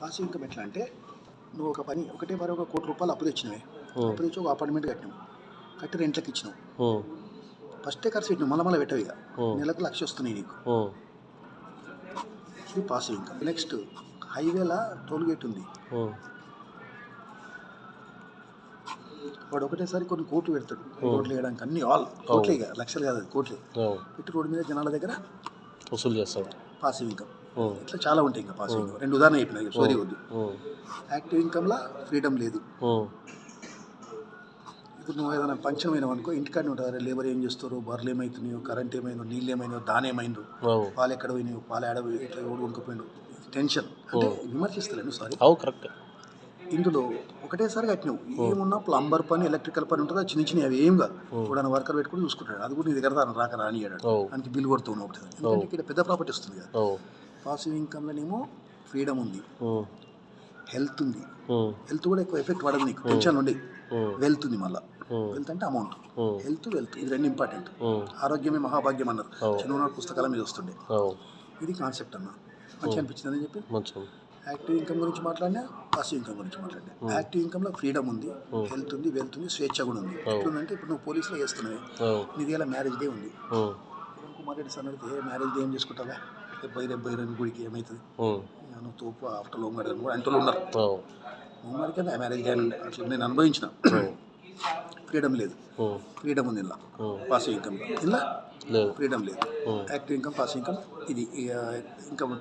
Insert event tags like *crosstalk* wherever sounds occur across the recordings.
Passive income ఎట్లా అంటే నువ్వు ఒక పని ఒకటే మరి ఒక కోటి రూపాయలు అప్పు తెచ్చినవే. అప్పు తెచ్చి ఒక అపార్ట్మెంట్ కట్టినావు. కట్టి రెంట్లకి ఇచ్చినావు. ఫస్టే ఖర్చు పెట్టినావు మళ్ళీ మళ్ళీ పెట్టవు ఇక. నెలకు లక్ష వస్తున్నాయి నీకు. ఇది పాసివ్ ఇన్కమ్. నెక్స్ట్ హైవేలా టోల్ గేట్ ఉంది. వాడు ఒకటేసారి కొన్ని కోట్లు పెడతాడు. కోట్లు వేయడానికి అన్ని ఆల్ కోట్లే లక్షలు కాదు కోట్లే. పెట్టి రోడ్డు మీద జనాల దగ్గర వసూలు చేస్తాడు పాసివ్ ఇన్కమ్. ఇట్లా చాలా ఉంటాయి ఇంకా ఇన్కమ్ రెండు ఉదాహరణ చెప్పిన సోరీ వద్దు. యాక్టివ్ ఇన్కమ్లా ఫ్రీడమ్ లేదు. ఇప్పుడు నువ్వు ఏదైనా ఫంక్షన్ అయినావు అనుకో ఇంటికాడ ఉంటారు లేబర్ ఏం చేస్తారు బర్రెలు ఏమవుతున్నాయో కరెంట్ ఏమైందో? నీళ్ళు ఏమైందో? దాని ఏమైందో? పాలు ఎక్కడ పోయినాయో? పాలు ఆడ ఇట్లా కొనుక్కపోయిండు టెన్షన్ అంటే విమర్శిస్తలేను సారీ కరెక్ట్ ఇందులో ఒకటేసారి కట్టినావు. ఏమున్నా ప్లంబర్ పని ఎలక్ట్రికల్ పని ఉంటుందో? చిన్న చిన్న అవి ఏం కాదు. ఇప్పుడు వర్కర్ పెట్టుకుని చూసుకుంటాడు. అది కూడా నీ దగ్గర రాక రానియాడు దానికి బిల్ కొడుతున్నావు ఒకటి. ఇక్కడ పెద్ద ప్రాపర్టీ వస్తుంది కదా. పాసివ్ ఇన్కమ్లోనేమో ఫ్రీడమ్ ఉంది. హెల్త్ ఉంది. హెల్త్ కూడా ఎక్కువ ఎఫెక్ట్ పడదు నీకు. టెన్షన్ ఉండి. వెల్త్ ఉంది మళ్ళీ. వెల్త్ అంటే అమౌంట్. Health wealth. ఇది రెండు ఇంపార్టెంట్. ఆరోగ్యమే మహాభాగ్యం అన్నారు. చిన్ననాడు పుస్తకాల మీద వస్తుండే. ఇది కాన్సెప్ట్ అన్న. మంచిగా అనిపించింది అని చెప్పి. యాక్టివ్ ఇన్కమ్ గురించి మాట్లాడినా పాసివ్ ఇన్కమ్ గురించి మాట్లాడినా. యాక్టివ్ ఇన్కమ్లో ఫ్రీడమ్ ఉంది. హెల్త్ ఉంది వెల్త్ ఉంది స్వేచ్ఛ కూడా ఉంది. ఎట్లుందంటే ఇప్పుడు నువ్వు పోలీసులో చేస్తున్నావు. నీది ఇలా మ్యారేజ్ డే ఉంది. కుమార్ రెడ్డి సార్ అడిగితే మ్యారేజ్ డే ఏం చేసుకుంటావా? డెబ్బై డెబ్బై రెండు గుడికి ఏమవుతుంది ఉమ్, నేను తోపు ఆఫ్టర్ అని కూడా అంటూ ఉన్నారు. లోంగ్ కదా మ్యారేజ్ అని అట్లా నేను అనుభవించిన. ఫ్రీడమ్ లేదు. ఫ్రీడమ్ ఉంది ఇలా పాసివ్ ఇన్కమ్ ఇలా ఫ్రీడమ్ లేదు. యాక్టివ్ ఇన్కమ్ పాసివ్ ఇన్కమ్ ఇది ఇక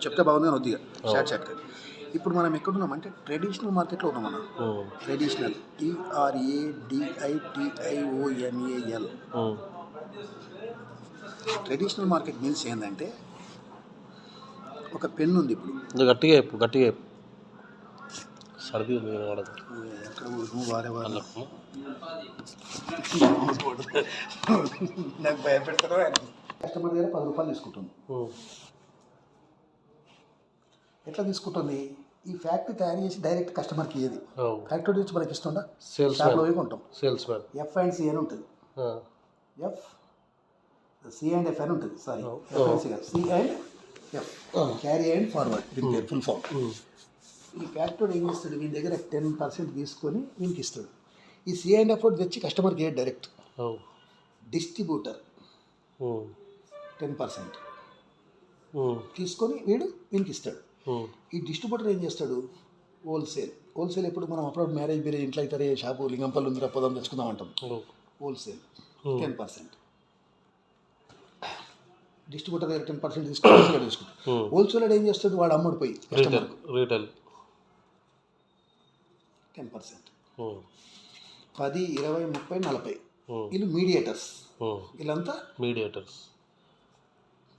చెప్తే బాగుంది కానీ వద్దిగా షార్ట్ షార్ట్ ఇప్పుడు మనం ఎక్కడున్నాం అంటే ట్రెడిషనల్ మార్కెట్లో ఉన్నాం మనం. ట్రెడిషనల్ టీఆర్ఏడిఐటిఐఓఎన్ఏఎల్ ఉమ్, ట్రెడిషనల్ మార్కెట్ మీన్స్ ఏంటంటే ఒక పెన్ ఉంది ఇప్పుడు. గట్టిగా చెప్పు గట్టిగా చెప్పు. సర్ది ఉంది వాడదు. ఎక్కడ వారే వారు. అన్నప్పుడు నాకు భయపెడతారో కస్టమర్ దగ్గర పది రూపాయలు తీసుకుంటుంది. ఎట్లా తీసుకుంటుంది? ఈ ఫ్యాక్టరీ తయారు చేసి డైరెక్ట్ కస్టమర్కి ఇయ్యేది. ఫ్యాక్టరీ నుంచి మనకి ఇస్తుందా? సేల్స్ షాప్లో పోయి కొంటాం. Salesman F and C అని ఉంటుంది. ఎఫ్ సి అండ్ ఎఫ్ అని ఉంటుంది. Sorry C and carry and forward దీని పేరు ఫుల్ ఫామ్ ఈ ఫ్యాక్టరీ ఏం చేస్తాడు? వీని దగ్గర టెన్ పర్సెంట్ తీసుకొని వీనికి ఇస్తాడు. ఈ సి అండ్ ఎఫ్ తెచ్చి కస్టమర్కి ఇయ్యడు డైరెక్ట్ డిస్ట్రిబ్యూటర్ టెన్ పర్సెంట్ తీసుకొని వీడు వీనికి ఇస్తాడు. ఈ డిస్ట్రిబ్యూటర్ ఏం చేస్తాడు? హోల్సేల్ హోల్సేల్ ఎప్పుడు మనం అప్పుడు మ్యారేజ్ బీరేజ్ ఇంట్లో అయితే షాపు లింగంపల్లి ఉందిరా పోదాం తెచ్చుకుందాం అంటాం. హోల్సేల్. టెన్ పర్సెంట్ డిస్ట్రిబ్యూటర్ దగ్గర టెన్ పర్సెంట్ *coughs* హోల్సేల్ తీసుకుంటాడు ఉమ్, హోల్సేలర్ ఏం చేస్తాడు? వాడు అమ్ముడు పోయి రీటైల్ టెన్ పర్సెంట్. ఉమ్, పది ఇరవై ముప్పై నలభై. ఉమ్, వీళ్ళు మీడియేటర్స్. వీళ్ళంతా మీడియేటర్స్.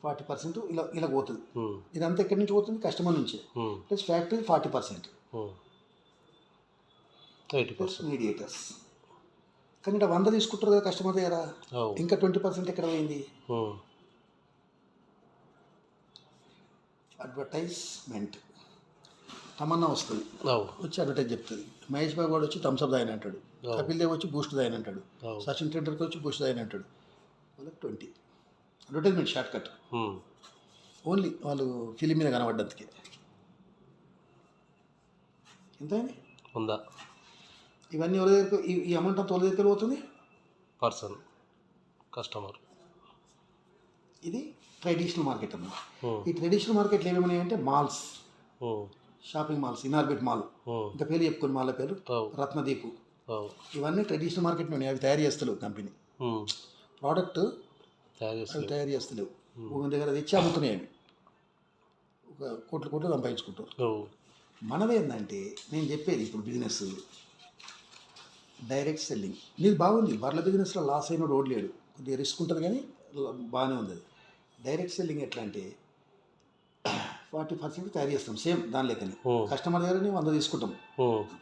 ఫార్టీ పర్సెంట్ ఇలా ఇలా పోతుంది. ఇదంతా ఎక్కడి నుంచి పోతుంది? కస్టమర్ నుంచే. Plus factory forty percent. Plus mediators. కానీ ఇక్కడ వంద తీసుకుంటారు కదా కస్టమర్ దగ్గర. ఇంకా ట్వంటీ పర్సెంట్ ఎక్కడ పోయింది? అడ్వర్టైజ్మెంట్. తమన్నా వస్తుంది. వచ్చి అడ్వర్టైజ్ చెప్తుంది. మహేష్ బాబు వాడు వచ్చి థమ్స్అప్ దాయని అంటాడు. కపిల్ దేవ్ వచ్చి బూస్ట్ దాయని అంటాడు. సచిన్ టెండూల్కర్ వచ్చి బూస్ట్ దాయని అంటాడు. వాళ్ళకి twenty. Advertisement short cut. Only వాళ్ళు ఫిలిం మీద కనబడ్డందుకే. ఎంత ఉందా ఇవన్నీ ఎవరి దగ్గరకు ఈ ఈ అమౌంట్ అంతా ఎవరి దగ్గరికి పోతుంది? పర్సన్. కస్టమర్. ఇది? ట్రెడిషనల్ మార్కెట్ అన్నమాట. ఈ ట్రెడిషనల్ మార్కెట్లో ఏమేమి అంటే malls shopping malls Inorbit mall. ఇంకా పేర్లు చెప్పుకుని మాల్ పేరు రత్నదీపు. ఇవన్నీ ట్రెడిషనల్ మార్కెట్ ఉన్నాయి. అవి తయారు చేస్తలేవు కంపెనీ. ప్రోడక్ట్ తయారు అవి తయారు చేస్తలేవు. ఒక దగ్గర తెచ్చి అమ్ముతున్నాయి అవి. ఒక కోట్లు కోట్లు సంపాదించుకుంటారు. అవు మనది ఏంటంటే నేను చెప్పేది ఇప్పుడు బిజినెస్ డైరెక్ట్ సెల్లింగ్ నీది బాగుంది. బర్ల బిజినెస్లో లాస్ అయిన రోడ్ లేడు కొద్దిగా రిస్క్ ఉంటుంది కానీ బాగానే ఉంది అది డైరెక్ట్ సెల్లింగ్ ఎట్లా అంటే ఫార్టీ పర్సెంట్ తయారు చేస్తాం సేమ్ దాని లెక్కనే. కస్టమర్ దగ్గరనే వంద తీసుకుంటాం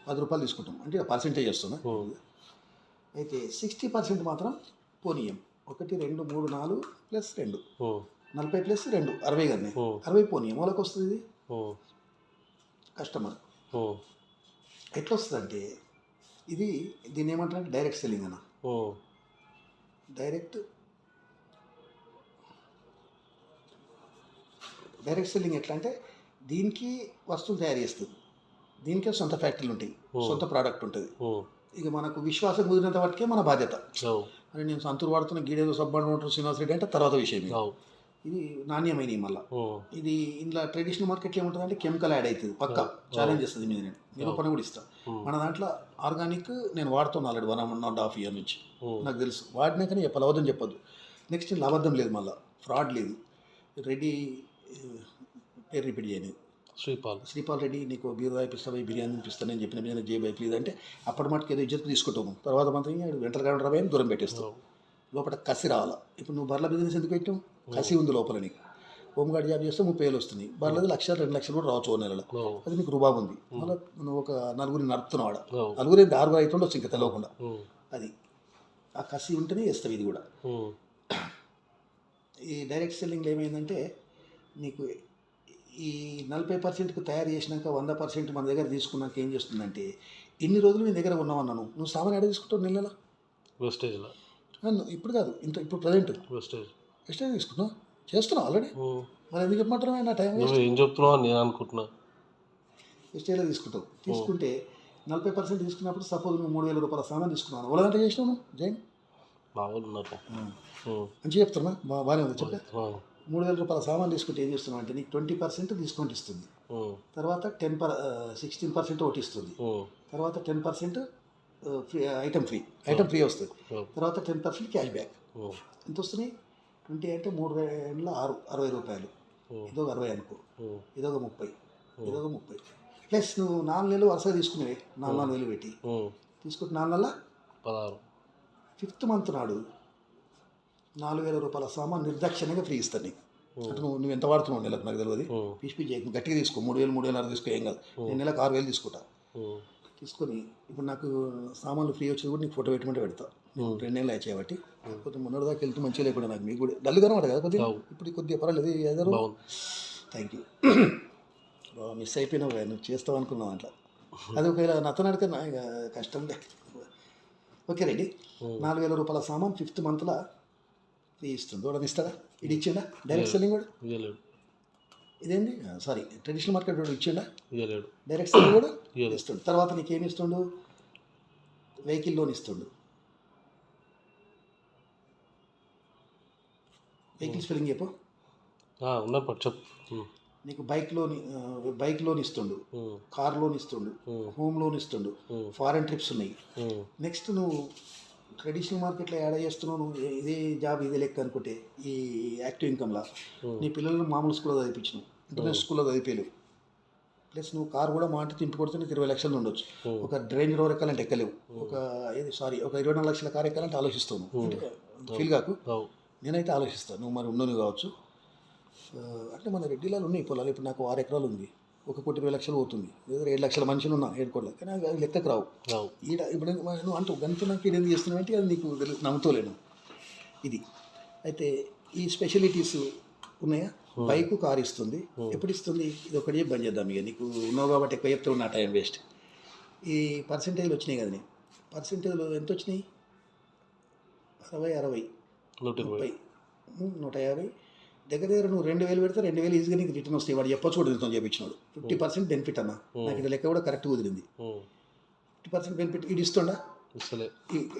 పది రూపాయలు తీసుకుంటాం అంటే పర్సెంటేజ్ వస్తుంది అయితే సిక్స్టీ పర్సెంట్ మాత్రం పోనీయం. ఒకటి రెండు మూడు నాలుగు ప్లస్ రెండు. నలభై ప్లస్ రెండు అరవై కానీ అరవై పోనీయం. వాళ్ళకి వస్తుంది ఇది? కస్టమర్. ఎట్లా వస్తుందంటే ఇది దీన్ని ఏమంటారంటే డైరెక్ట్ సెల్లింగ్ అన్న. డైరెక్ట్ డైరెక్ట్ సెల్లింగ్ ఎట్లా అంటే దీనికి వస్తువులు తయారు చేస్తుంది. దీనికే సొంత ఫ్యాక్టరీలు ఉంటాయి. సొంత ప్రోడక్ట్ ఉంటుంది. ఇక మనకు విశ్వాసం కుదిరినంత వాటికే మన బాధ్యత. అని నేను సంతూరు వాడుతున్న గీడేదో సబ్బండ్ ఉంటారు శ్రీనివాస్ రెడ్డి అంటే తర్వాత విషయం ఇది. నాణ్యమైనవి మళ్ళీ. ఇది ఇందులో ట్రెడిషనల్ మార్కెట్లో ఏముంటుంది అంటే కెమికల్ యాడ్ అవుతుంది. పక్క ఛాలెంజ్ చేస్తుంది మీద. నేను నిరూపణ కూడా ఇస్తాను. మన దాంట్లో ఆర్గానిక్ నేను వాడుతున్నాను already one and half year నుంచి. నాకు తెలుసు. వాడినాకనే చెప్పాలి అబద్ధం చెప్పొద్దు. నెక్స్ట్ అబద్ధం లేదు మళ్ళీ. ఫ్రాడ్ లేదు. రెడ్డి పేరు రిపీట్ చేయను శ్రీపాల్. శ్రీపాల్ రెడ్డి నీకు బీరు రాయిపిస్తావా బిర్యానీ ఇప్పిస్తానని చెప్పిన బిర్యానీ జే బై ప్లీజ్ అంటే అప్పటి మటుకు ఏదో ఇజ్జత్ తీసుకుంటాము తర్వాత మాత్రం వెంటనే కావడం రాబోయే దూరం పెట్టేస్తావు? లోపల కసి రావాలా? ఇప్పుడు నువ్వు బర్ల బిజినెస్ ఎందుకు పెట్టావు? కసి ఉంది లోపల నీకు. హోమ్ గార్డ్ జాబ్ చేస్తే ముప్పై వేలు వస్తుంది. బర్లది లక్ష రెండు లక్షలు కూడా రావచ్చు ఓ నెలలో. అది నీకు రుబాబు ఉంది. మళ్ళీ నువ్వు ఒక నలుగురిని నడుపుతున్నావు ఆడ. అవు నలుగురు ఆరుగురు అవుతుండొచ్చు ఇంకా తెలియకుండా. అది. ఆ కసి ఉంటేనే వేస్తావు ఇది కూడా. ఈ డైరెక్ట్ సెల్లింగ్లో ఏమైందంటే నీకు ఈ నలభై పర్సెంట్కి తయారు చేసినాక వంద పర్సెంట్ మన దగ్గర తీసుకున్నాక ఏం చేస్తుందంటే ఇన్ని రోజులు మీ దగ్గర ఉన్నావన్నాను నువ్వు సామాన్ ఎక్కడ తీసుకుంటావు? నెలలో వెస్టేజ్లో ఇప్పుడు కాదు ఇంత ఇప్పుడు ప్రజెంట్ వెస్టేజ్ ఎస్టే తీసుకున్నావు? చేస్తున్నావు ఆల్రెడీ. మరి ఎందుకు చెప్పమంటారు నా టైం ఏం చెప్తున్నావు అని నేను అనుకుంటున్నా. ఎస్టేలో తీసుకుంటావు. తీసుకుంటే నలభై పర్సెంట్ తీసుకున్నప్పుడు సపోజ్ నువ్వు మూడు వేల రూపాయల సామాన్ తీసుకున్నాను వాళ్ళంటే చేసినావు జైన్? ఉమ్. మంచిగా చెప్తున్నా బాగానే ఉంది. చెప్పే. మూడు వేల రూపాయల సామాన్ తీసుకుంటే ఏం చేస్తున్నావు అంటే నీకు ట్వంటీ పర్సెంట్ డిస్కౌంట్ ఇస్తుంది. తర్వాత టెన్ పర్ సిక్స్టీన్ పర్సెంట్ ఒకటి ఇస్తుంది. తర్వాత ten percent free item free item free వస్తుంది. తర్వాత టెన్ పర్సెంట్ క్యాష్ బ్యాక్. ఎంత వస్తున్నాయి ట్వంటీ అంటే మూడు వేల ఆరు అరవై రూపాయలు. ఇదొక అరవై అనుకో. ఇదొక ముప్పై ఇదొక ముప్పై ప్లస్ నువ్వు నాలుగు నెలలు వరుసగా తీసుకునేవి నాలుగు నాలుగు వేలు పెట్టి. తీసుకుంటే నాలుగు నెలల పదహారు ఫిఫ్త్ మంత్ నాడు నాలుగు వేల రూపాయల సామాన్ నిర్దాక్షిణ్యంగా ఫ్రీ ఇస్తాను నీకు. అంటే నువ్వు నువ్వు ఎంత వాడుతున్నావు నెలకు? నాకు తెలియదు. పీస్ పీస్ చేయకు. గట్టిగా తీసుకో. మూడు వేలు మూడు వేలు అర తీసుకో. ఏం కాదు. నేను నెలకు ఆరు వేలు తీసుకుంటా. తీసుకొని ఇప్పుడు నాకు సామాన్లు ఫ్రీ వచ్చేది కూడా నీకు ఫోటో పెట్టమంటే పెడతా. రెండు నెలలు అయ్యాయి కాబట్టి. కొద్దిగా మొన్నటి దాకా వెళ్తే మంచిగా లేకుండా నాకు మీకు కూడా. డల్గా అనమాట కదా కొద్దిగా. ఇప్పుడు కొద్దిగా పర్వాలేదు. ఏదో. థ్యాంక్ యూ మిస్ అయిపోయినావు నువ్వు చేస్తావు అనుకున్నావు అట్లా. అది ఒకవేళ నత్తను అడితే నా ఇక కష్టంలే ఓకే రెడీ. నాలుగు వేల రూపాయల సామాన్ ఫిఫ్త్ మంత్లో ఇస్తుంది. చూడని ఇస్తాడా ఇది ఇచ్చిండా డైరెక్ట్ సెల్లింగ్ కూడా? ఇదేంటి? సారీ ట్రెడిషనల్ మార్కెట్ కూడా ఇచ్చిండా డైరెక్ట్ సెల్లింగ్ కూడా. ఇస్తుండు. తర్వాత నీకేమి ఇస్తుండు? వెహికల్ లోన్ ఇస్తుండు. వెహికల్ స్పెల్లింగ్ చెప్పు. ఉన్నారు చెప్పు. నీకు బైక్ లోన్ బైక్ లోన్ ఇస్తుండు. కార్ లోన్ ఇస్తుండు. హోమ్ లోన్ ఇస్తుండు. ఫారెన్ ట్రిప్స్ ఉన్నాయి. నెక్స్ట్ నువ్వు ట్రెడిషనల్ మార్కెట్లో యాడ్ చేస్తున్నావు నువ్వు? ఇదే జాబ్ ఇదే లెక్క అనుకుంటే ఈ యాక్టివ్ ఇన్కమ్లా నీ పిల్లలను మామూలు స్కూల్లో చదివించినావు ఇంటర్నేషనల్ స్కూల్లో చదివిపోయలేవు ప్లస్ నువ్వు కార్ కూడా మా అంటే తింపి కొడితే నీకు ఇరవై లక్షలు ఉండొచ్చు. ఒక రేంజ్ రోవర్ ఎక్కాలంటే ఎక్కలేవు. ఒక ఏది సారీ ఒక ఇరవై నాలుగు లక్షల కార్ ఎక్కాలంటే ఆలోచిస్తావు అంటే ఫీల్ కాకు. నేనైతే ఆలోచిస్తాను నువ్వు మరి ఉండను కావచ్చు. అంటే మన రెడ్డిలాలు ఉన్నాయి పొలాలు. ఇప్పుడు నాకు ఆరు ఎకరాలు ఉంది. ఒక కోటి ఇరవై లక్షలు పోతుంది. లేదా ఏడు లక్షల మనుషులు ఉన్నా ఏడు కోట్ల కానీ అవి లెక్కకు రావు. ఈడ ఇప్పుడు నువ్వు అంటూ గంట నాకు ఇది ఎందుకు చేస్తున్నావు అంటే అది నీకు తెలు- నమ్ముతోలేను. ఇది. అయితే ఈ స్పెషాలిటీస్ ఉన్నాయా? బైక్ కార్ ఇస్తుంది. ఎప్పుడు ఇస్తుంది? ఇది ఒకటి బంద్ చేద్దాం ఇక. నీకు ఉన్నావు కాబట్టి ఎక్కువ చెప్తే నా టైం వేస్ట్. ఈ పర్సంటేజ్లు వచ్చినాయి కదా పర్సంటేజ్లు ఎంత వచ్చినాయి? అరవై అరవై. ముప్పై. నూట యాభై. దగ్గర దగ్గర నువ్వు రెండు వేలు పెడితే రెండు వేలు ఈజీగా నీకు రిటర్న్ వస్తాయి. వాడు చెప్పొచ్చు కూడా నీతో చెప్పించినాడు ఫిఫ్టీ పర్సెంట్ బెనిఫిట్ అన్న. నాకు ఇక్కడ లెక్క కూడా కరెక్ట్ కుదిరింది. ఫిఫ్టీ పర్సెంట్ బెనిఫిట్ ఇది ఇస్తుండా?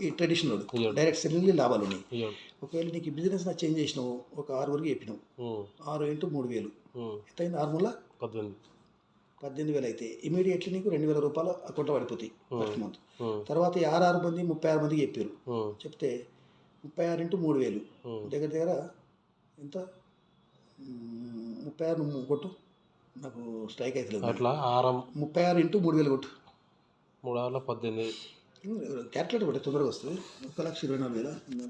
ఈ ట్రెడిషనల్. డైరెక్ట్ సెల్లింగ్ లాభాలు ఉన్నాయి. ఒకవేళ నీకు బిజినెస్ నా చేంజ్ చేసినావు ఒక ఆరు వరకు చెప్పినావు. ఆరు ఇంటూ మూడు వేలు. ఎంత అయింది ఆరు మూల? పద్దెనిమిది. పద్దెనిమిది వేలు అయితే ఇమీడియట్లీ నీకు రెండు వేల రూపాయలు అకౌంట్లో పడిపోతాయి. First month. తర్వాత ఆరు ఆరు మంది ముప్పై ఆరు మందికి చెప్పారు. చెప్తే ముప్పై ఆరు ఇంటూ మూడు వేలు. దగ్గర దగ్గర ఎంత? ముప్పై ఆరు కొట్టు. నాకు స్ట్రైక్ అవుతలేదు అట్లా ఆరం ముప్పై ఆరు ఇంటూ మూడు వేలు కొట్టు. మూడు ఆరుల పద్దెనిమిది. క్యాల్కులేటర్ కొట్టే తొందరగా వస్తుంది. ఒక లక్ష ఇరవై నాలుగు వేల?